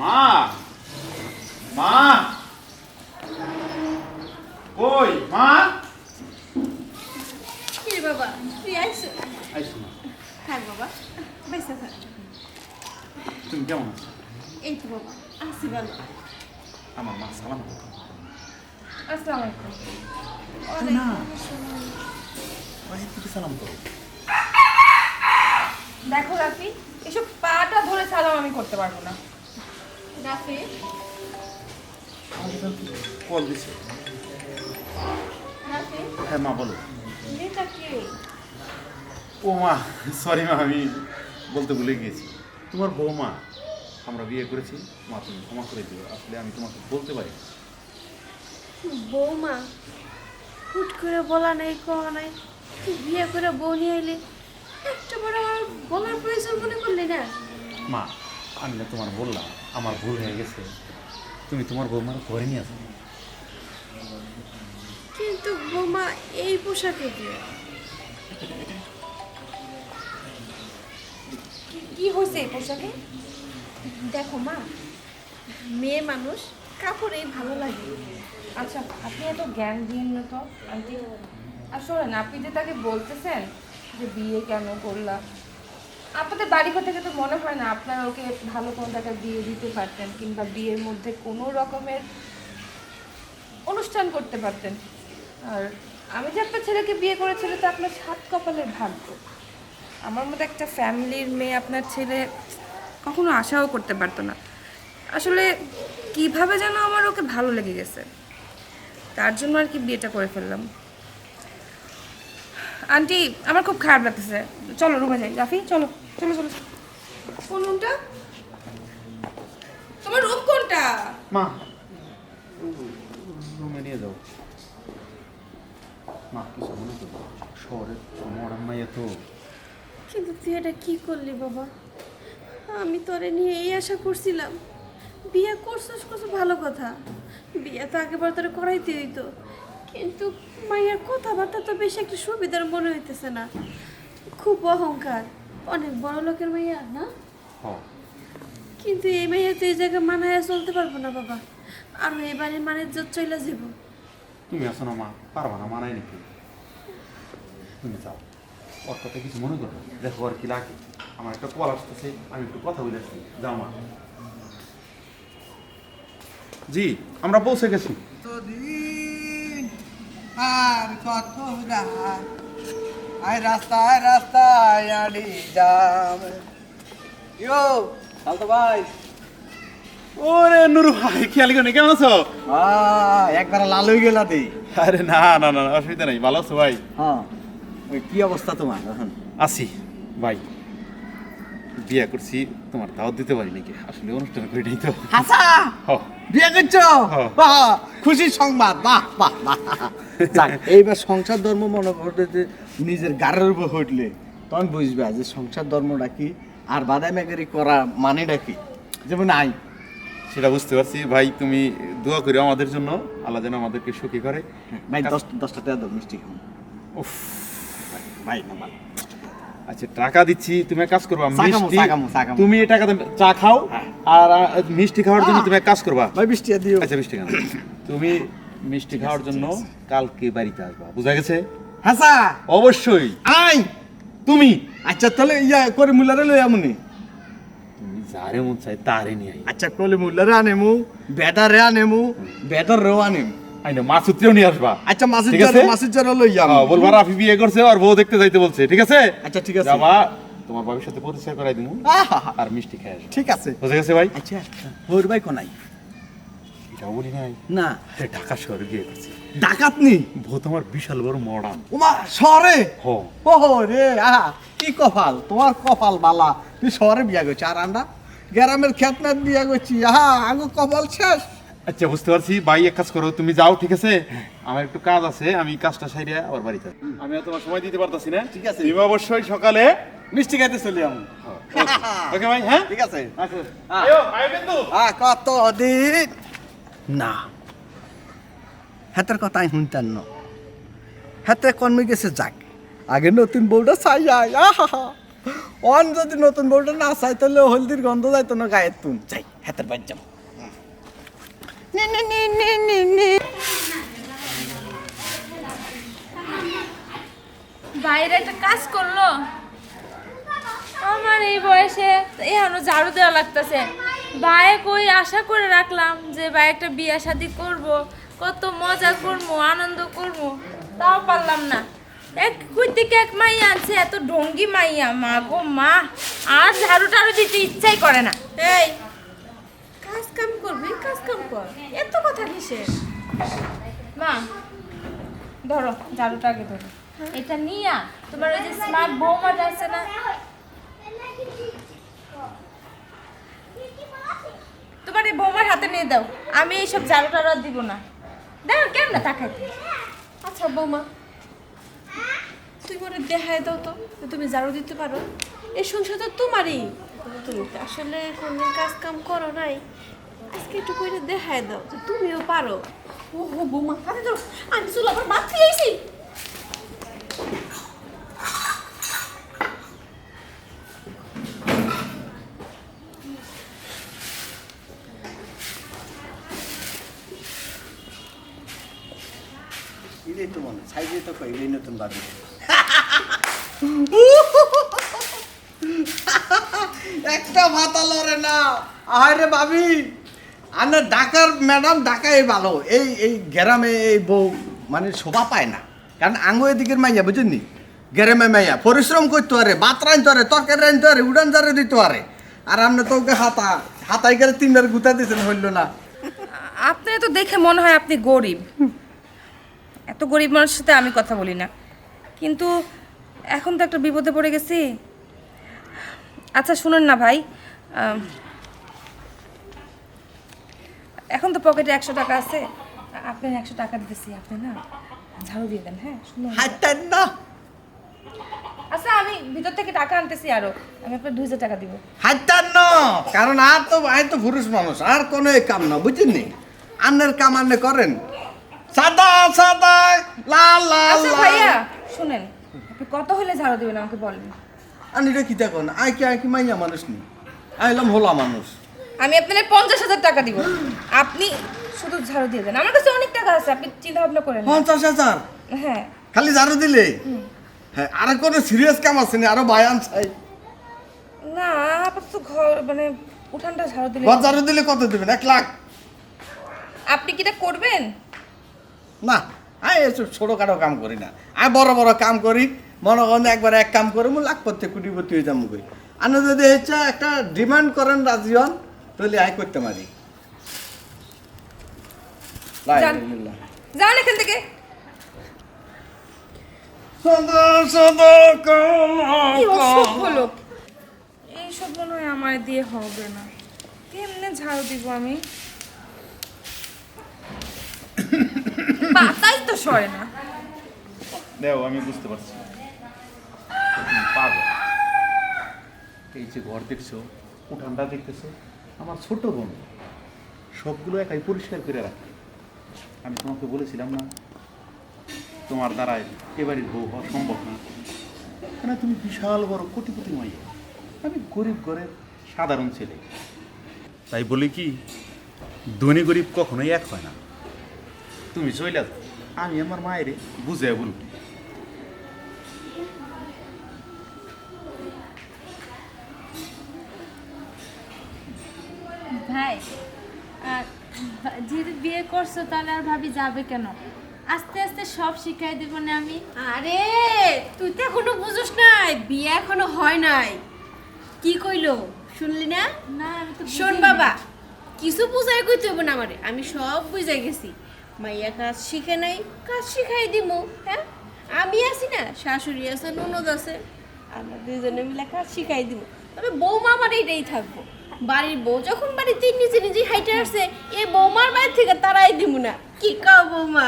মা মা। কই মা? কি বাবা তুই আইসো মা। থাক বাবা বেঁচে থাক। তুমি কেমন আছো? এই তো বাবা আসি ভালো। আমার মা সালাম করো। আসসালামু আলাইকুম। না। ওয়ালাইকুম সালাম করো। দেখো রাফি এসব পাটা ধরে সালাম আমি করতে পারব না। রাফি কল দিছে। হ্যাঁ মা বলো। ও মা সরি মা আমি বলতে ভুলে গিয়েছি। তোমার বৌমা আমরা বিয়ে করেছি। মা তুমি ক্ষমা করে দিও। আসলে আমি তোমাকে বলতে পারি। বৌমা হুট করে বলা নাই কওয়া নাই। তুই বিয়ে করে বউ নিয়ে এলি। একটা বড় বলার প্রয়োজন মনে করলি না। মা আমি না তোমার বললাম, আমার ভুল হয়ে গেছে। তুমি তোমার বৌমার ঘরে নিয়ে আসো। কিন্তু বৌমা, এই পোশাকে কি হয়েছে এই পোশাকে? দেখো মা, মেয়ে মানুষ কাপড়েই ভালো লাগে। আচ্ছা আপনি এত জ্ঞান দিন না তো, আন্টি। আর শোনেন, আপনি যে তাকে বলতেছেন যে বিয়ে কেন করলাম আপনাদের বাড়ি থেকে তো মনে হয় না আপনারা ওকে ভালো কোনো জায়গায় বিয়ে দিতে পারতেন কিংবা বিয়ের মধ্যে কোনো রকমের অনুষ্ঠান করতে পারতেন। আর আমি যে একটা ছেলেকে বিয়ে করেছিল তো আপনার সাত কপালের ভাগ্য। আমার মতো একটা ফ্যামিলির মেয়ে আপনার ছেলে কখনো আশাও করতে পারতো না। আসলে কীভাবে যেন আমার ওকে ভালো লেগে গেছে। তার জন্য আর কি বিয়েটা করে ফেললাম। আন্টি আমার খুব খারাপ লাগতেছে। চলো রুমে যাই। রাফি চলো চলো চলো। কোন রুমটা তোমার রুম কোনটা? মা রুমে নিয়ে যাও। মা কিছু মনে করব শহরের মরান মাইয়া তো। কিন্তু তুই এটা কি করলি বাবা? আমি তোরে নিয়ে এই আশা করছিলাম। বিয়ে করছিস কত ভালো কথা। বিয়ে তো আগেবার তোরে করাইতে হইতো। কিন্তু মায়ের কথাবার্তা তো বেশি একটা সুবিধার মনে হইতেছে না। খুব অহংকার। অনেক বড় লোকের মাইয়া না? হ। কিন্তু এই মাইয়া তো এই জায়গায় মানায় চলতে পারব না বাবা। আর এই বাড়ির মানে জোর চলে যাব। তুমি আসো না মা? পারবা না মানায় নাকি? তুমি যাও। ওর কথা কিছু মনে করো দেখো আর কি লাগে। আমার একটা কল আসতেছে আমি একটু কথা বলে আসছি যাও মা। জি আমরা পৌঁছে গেছি। কতদিন আর কত রাত? আয় রাস্তায় রাস্তায় আড়ি যাম। ইয়ো চালতো ভাই। ওরে নুরু ভাই খেয়াল করি কেমন আছো? একবার লাল হয়ে গেলা দেই আরে না না না অসুবিধা নেই ভালো আছো ভাই? হ্যাঁ কি অবস্থা তোমার এখন? আছি ভাই। বিয়ে করছি তোমার দাওয়াত দিতে পারি নাকি? আসলে অনুষ্ঠান করি নাই তো। হাসা! বিয়ে করছ। বাহ খুশি সংবাদ বাহ বাহ বাহ। এইবার সংসার ধর্ম মনে করতে যে নিজের গাড়ের উপর হইলে তখন বুঝবে যে সংসার ধর্মটা কি? আর বাদাই মেগারি করা মানেটা কি? যেমন আই। সেটা বুঝতে পারছি। ভাই তুমি দোয়া করি আমাদের জন্য। আল্লাহ যেন আমাদেরকে সুখী করে। ভাই দশ দশটা টাকা দাও মিষ্টি খাও উফ। ভাই না আচ্ছা টাকা দিচ্ছি তুমি এক কাজ করবা মিষ্টি। তুমি এই টাকা চা খাও হ্যাঁ। আর মিষ্টি খাওয়ার জন্য তুমি এক কাজ করবা। ভাই মিষ্টি দিও। আচ্ছা মিষ্টি খাও। তুমি মিষ্টি খাওয়ার জন্য কালকে বাড়িতে আসবা বুঝা গেছে? হাসা অবশ্যই। আই! তুমি? আচ্ছা তাহলে ইয়া করে মুলারে লই আমনি। তুমি যারে মন চাই তারে নিয়ে আচ্ছা কলে মুলারে আনেমু বেটারে আনেমু বেটার রেও আনেম। না নিয়ে আসবা। আচ্ছা ঠিক আছে? লই যাম। বলবা রাফি বিয়ে করছে আর বউ দেখতে যাইতে বলছে ঠিক আছে? আচ্ছা ঠিক আছে। যাবা তোমার বাবির সাথে পরিচয় করাই দিমু। আহা, আর মিষ্টি খেয়ে আসব। ঠিক আছে। বুঝা গেছে ভাই? আচ্ছা ভাই কোনাই? এটাও বলি নাই। না। আরে ঢাকা শহরে বিয়ে করছি। বউ তোমার বিশাল বড় মডার্ন। ওমা শহরে? হ। ওহো রে আহা কি কপাল তোমার কপাল বালা। তুই শহরে বিয়া করছি আর আমরা গ্রামের খেতনার বিয়া করছি। আহা আগো কপাল শেষ। আচ্ছা বুঝতে পারছি। ভাই এক কাজ করো তুমি যাও ঠিক আছে? আমার একটু কাজ আছে আমি কাজটা সাইরে আবার বাড়িতে। আমি তোমার সময় দিতে পারতাছি না। ঠিক আছে। তুমি অবশ্যই সকালে মিষ্টি খাইতে চলি আমি ওকে ভাই হ্যাঁ? ঠিক আছে। আচ্ছা। হ্যাঁ। কত দিন না। হাতের কথা আমি শুনতেন না। হাতে কর্মে গেছে যাক। আগে নতুন বউটা চাই আয়। আহা অন যদি নতুন বউটা না চাই তাহলে হলদির গন্ধ যাইতো না গায়ের তুন। চাই হাতের বাদ যাব। নে, নে, নে, নে, নে, নে। বাইরে একটা কাজ করল। আমার এই বয়সে এখনও ঝাড়ু দেওয়া লাগতেছে। ভাইয়ে কই আশা করে রাখলাম যে ভাই একটা বিয়া শাদি করব। কত মজা করব আনন্দ করব তাও পারলাম না। এক কই থেকে এক মাইয়া আনছে এত ঢঙ্গি মাইয়া মা গো মা আর ঝাড়ু টাড়ু দিতে ইচ্ছাই করে না। এই কাম করবি কাজ কাম কর। এত কথা কিসের? মা ধরো ঝাড়ুটা আগে ধরো। এটা নিয়া তোমার ওই যে স্মার্ট বৌমাটা আছে না? তোমার এই বৌমার হাতে নিয়ে দাও। আমি এইসব ঝাড়ু টাড়ু দিব না। দেখো কেন না তাকাইতে? আচ্ছা বৌমা। তুই মনে দেখায় দাও তো তুমি ঝাড়ু দিতে পারো। এই সংসার তো তোমারই। তুমি আসলে কোনদিন কাজ কাম করো নাই। আজকে একটু করে দেখায় দাও যে তুমিও পারো। ও হো বৌমা হাতে ধরো। আমি চুল আবার বাদ দিয়ে আইছি তো মনে সাইজে তো কইলেই নতুন বাড়ি। একটা মাথা লড়ে না। আরে ভাবি। আনা ঢাকার ম্যাডাম ঢাকায় ভালো। এই এই গ্রামে এই বউ মানে শোভা পায় না। কারণ আঙ্গো এদিকের মাইয়া বুঝেননি গ্রামে মাইয়া, পরিশ্রম করতে পারে, ভাত রাঁধতে পারে, তরকারি রাঁধতে পারে, উড়ান জারে দিতে পারে। আর আপনি তো ওকে হাতা হাতাই গেলে তিনবার গুতা দিয়েছেন, হইল না। আপনি তো দেখে মনে হয় আপনি গরিব। এত গরিব মানুষের সাথে আমি কথা বলি না। কিন্তু এখন তো একটা বিপদে পড়ে গেছি। আচ্ছা শুনুন না ভাই। এখন তো পকেটে একশো টাকা আছে। আপনি একশো টাকা দিতেছি আপনি না ঝাড়ু দিয়ে দেন হ্যাঁ? শুনুন। হাইতেন না। আচ্ছা আমি ভিতর থেকে টাকা আনতেছি আরও। আমি আপনার দুই হাজার টাকা দিব। হাইতার ন। কারণ আর তো আই তো পুরুষ মানুষ আর কোনো কাম না বুঝছেন আন্নের কাম আন্নে করেন। সাদা সাদা লাল লাল আচ্ছা। ভাইয়া শুনেন আপনি কত হলে ঝাড়ু দিবেন আমাকে বলেন। আনি রে কি দেখুন আই কি আই কি মাইয়া মানুষ নি। আইলাম হোলা মানুষ। আমি আপনার পঞ্চাশ হাজার টাকা দিব। আপনি শুধু ঝাড়ু দিয়ে দেন। আমার কাছে অনেক টাকা আছে আপনি চিন্তা ভাবনা করেন পঞ্চাশ হাজার? হ্যাঁ। খালি ঝাড়ু দিলে? হ্যাঁ আর কোনো সিরিয়াস কাম আছে না? আরও বায়ান চাই। না আপাতত ঘর মানে উঠানটা ঝাড়ু দিলে ঘর ঝাড়ু দিলে কত দেবেন? এক লাখ। আপনি কি এটা করবেন? না আমি এসব ছোটোখাটো কাম করি না। আমি বড় বড় কাম করি। মনে করেন একবার এক কাম করে মু লাখ করতে কুটিপতি হয়ে যাব কই আপনি যদি হচ্ছে একটা ডিমান্ড করেন রাজি হন তাহলে আয় করতে পারি। যান। এখান থেকে। সদা সদা লোক। এইসব মনে হয় আমার দিয়ে হবে না। কেমনে ঝাড়ু দিব আমি? পাতাই তো সরে না। দেও আমি বুঝতে পারছি। তুমি পাগল। এই যে ঘর দেখছ উঠানটা দেখতেছো? আমার ছোট বোন সবগুলো একাই পরিষ্কার করে রাখে। আমি তোমাকে বলেছিলাম না তোমার দ্বারাই এবারের বউ হওয়া সম্ভব না। কেন তুমি বিশাল বড় কোটিপতি মাইয়া? আমি গরিব ঘরের সাধারণ ছেলে। তাই বলি কি ধনী গরিব কখনোই এক হয় না। তুমি চলে আমি আমার মায়ের বুঝে বলব ভাই যেহেতু বিয়ে করছ তাহলে আর ভাবি যাবে কেন? আস্তে আস্তে সব শিখাই দেবো না আমি। আরে তুই তো এখনও বুঝোস নাই বিয়ে এখনও হয় নাই। কি কইলো? শুনলি না? না আমি তো শোন বাবা কিছু বুঝাই কইতে হবে না আমারে। আমি সব বুঝাই গেছি। মাইয়া কাজ শিখে নাই কাজ শিখাই দিব হ্যাঁ? আমি আছি না শাশুড়ি আছে ননদ আছে। আমরা দুজনে মিলে কাজ শিখাই দিব তবে বৌমা আমার এইটাই থাকব। বাড়ির বউ, যখন বাড়িতে নিজে নিজে হাইটে আসছে এই বৌমার বাড়ি থেকে তারাই দিব না। কি কাও বৌমা?